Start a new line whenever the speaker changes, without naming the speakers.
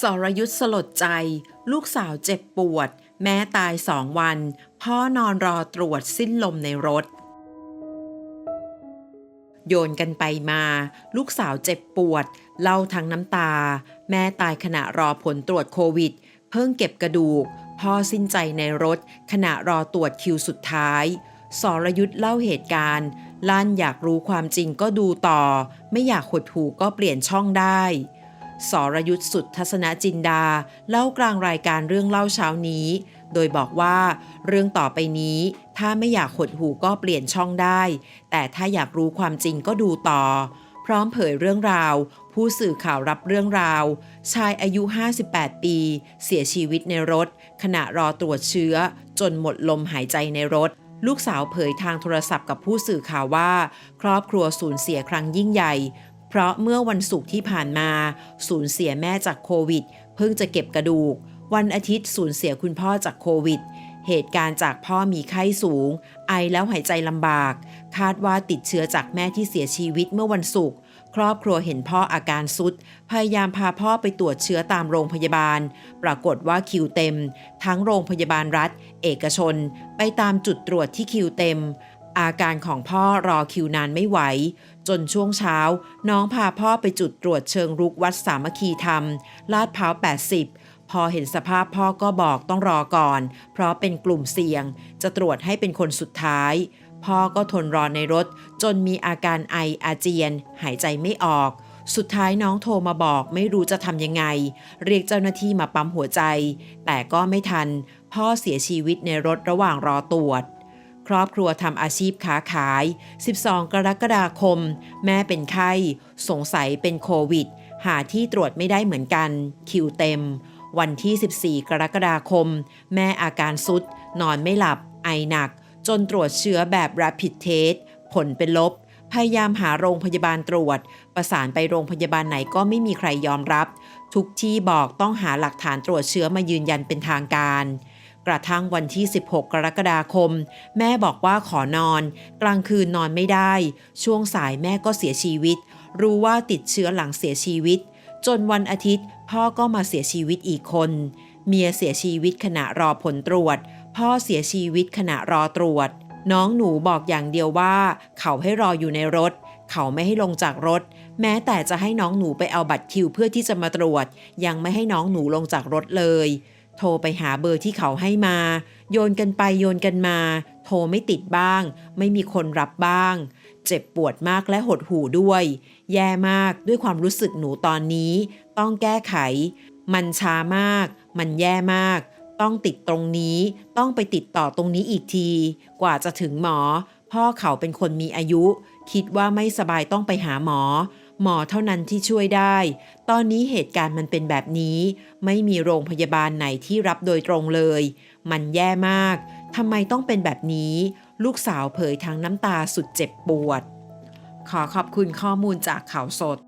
สรยุทธ์สลดใจ ลูกสาวเจ็บปวด แม่ตายสองวัน พ่อนอนรอตรวจสิ้นลมในรถ โยนกันไปมา ลูกสาวเจ็บปวด เล่าทั้งน้ำตา แม่ตายขณะรอผลตรวจโควิด เพิ่งเก็บกระดูก พ่อสิ้นใจในรถ ขณะรอตรวจคิวสุดท้ายสรยุทธ์เล่าเหตุการณ์ ล้านอยากรู้ความจริงก็ดูต่อ ไม่อยากหดหูก็เปลี่ยนช่องได้ สรยุทธ์สุดทัศนจินดา เล่ากลางรายการเรื่องเล่าเช้านี้ โดยบอกว่า เรื่องต่อไปนี้ ถ้าไม่อยากหดหูก็เปลี่ยนช่องได้ แต่ถ้าอยากรู้ความจริงก็ดูต่อ พร้อมเผยเรื่องราว ผู้สื่อข่าวรับเรื่องราว ชายอายุ 58 ปี เสียชีวิตในรถ ขณะรอตรวจเชื้อ จนหมดลมหายใจในรถลูกสาวเผยทางโทรศัพท์กับผู้สื่อข่าวว่า ครอบครัวสูญเสียครั้งยิ่งใหญ่ เพราะเมื่อวันศุกร์ที่ผ่านมาสูญเสียแม่จากโควิด เพิ่งจะเก็บกระดูก วันอาทิตย์สูญเสียคุณพ่อจากโควิด เหตุการณ์จากพ่อมีไข้สูง ไอแล้วหายใจลำบาก คาดว่าติดเชื้อจากแม่ที่เสียชีวิตเมื่อวันศุกร์ครอบครัวเห็นพ่ออาการสุด พยายามพาพ่อไปตรวจเชื้อตามโรงพยาบาล ปรากฏว่าคิวเต็ม ทั้งโรงพยาบาลรัฐ เอกชน ไปตามจุดตรวจที่คิวเต็ม อาการของพ่อรอคิวนานไม่ไหว จนช่วงเช้า น้องพาพ่อไปจุดตรวจเชิงรุกวัดสามัคคีธรรม ลาดพร้าว 80 พอเห็นสภาพพ่อก็บอกต้องรอก่อน เพราะเป็นกลุ่มเสี่ยง จะตรวจให้เป็นคนสุดท้าย พ่อก็ทนรอในรถ จนมีอาการไออาเจียน หายใจไม่ออก สุดท้ายน้องโทรมาบอกไม่รู้จะทำยังไง เรียกเจ้าหน้าที่มาปั๊มหัวใจ แต่ก็ไม่ทัน พ่อเสียชีวิตในรถระหว่างรอตรวจ ครอบครัวทำอาชีพค้าขาย 12 กรกฎาคม แม่เป็นไข้ สงสัยเป็นโควิด หาที่ตรวจไม่ได้เหมือนกัน คิวเต็ม วันที่ 14 กรกฎาคม แม่อาการสุด นอนไม่หลับ ไอหนัก จนตรวจเชื้อแบบ rapid test ผลเป็นลบ พยายามหาโรงพยาบาลตรวจ ประสานไปโรงพยาบาลไหนก็ไม่มีใครยอมรับ ทุกที่บอกต้องหาหลักฐานตรวจเชื้อมายืนยันเป็นทางการ กระทั่งวันที่ 16 กรกฎาคม แม่บอกว่าขอนอน กลางคืนนอนไม่ได้ ช่วงสายแม่ก็เสียชีวิต รู้ว่าติดเชื้อหลังเสียชีวิต จนวันอาทิตย์ พ่อก็มาเสียชีวิตอีกคน เมียเสียชีวิตขณะรอผลตรวจ พ่อเสียชีวิตขณะรอตรวจ น้องหนูบอกอย่างเดียวว่า เขาให้รออยู่ในรถ เขาไม่ให้ลงจากรถ แม้แต่จะให้น้องหนูไปเอาบัตรคิวเพื่อที่จะมาตรวจ ยังไม่ให้น้องหนูลงจากรถเลย โทรไปหาเบอร์ที่เขาให้มา โยนกันไปโยนกันมา โทรไม่ติดบ้าง ไม่มีคนรับบ้าง เจ็บปวดมากและหดหู่ด้วย แย่มากด้วยความรู้สึกหนูตอนนี้ ต้องแก้ไข มันช้ามาก มันแย่มาก ต้องติดตรงนี้ ต้องไปติดต่อตรงนี้อีกที กว่าจะถึงหมอ พ่อเขาเป็นคนมีอายุ คิดว่าไม่สบายต้องไปหาหมอ หมอเท่านั้นที่ช่วยได้ ตอนนี้เหตุการณ์มันเป็นแบบนี้ ไม่มีโรงพยาบาลไหนที่รับโดยตรงเลย มันแย่มากทำไมต้องเป็นแบบนี้ ลูกสาวเผยทางน้ำตาสุดเจ็บปวด ขอขอบคุณข้อมูลจากข่าวสด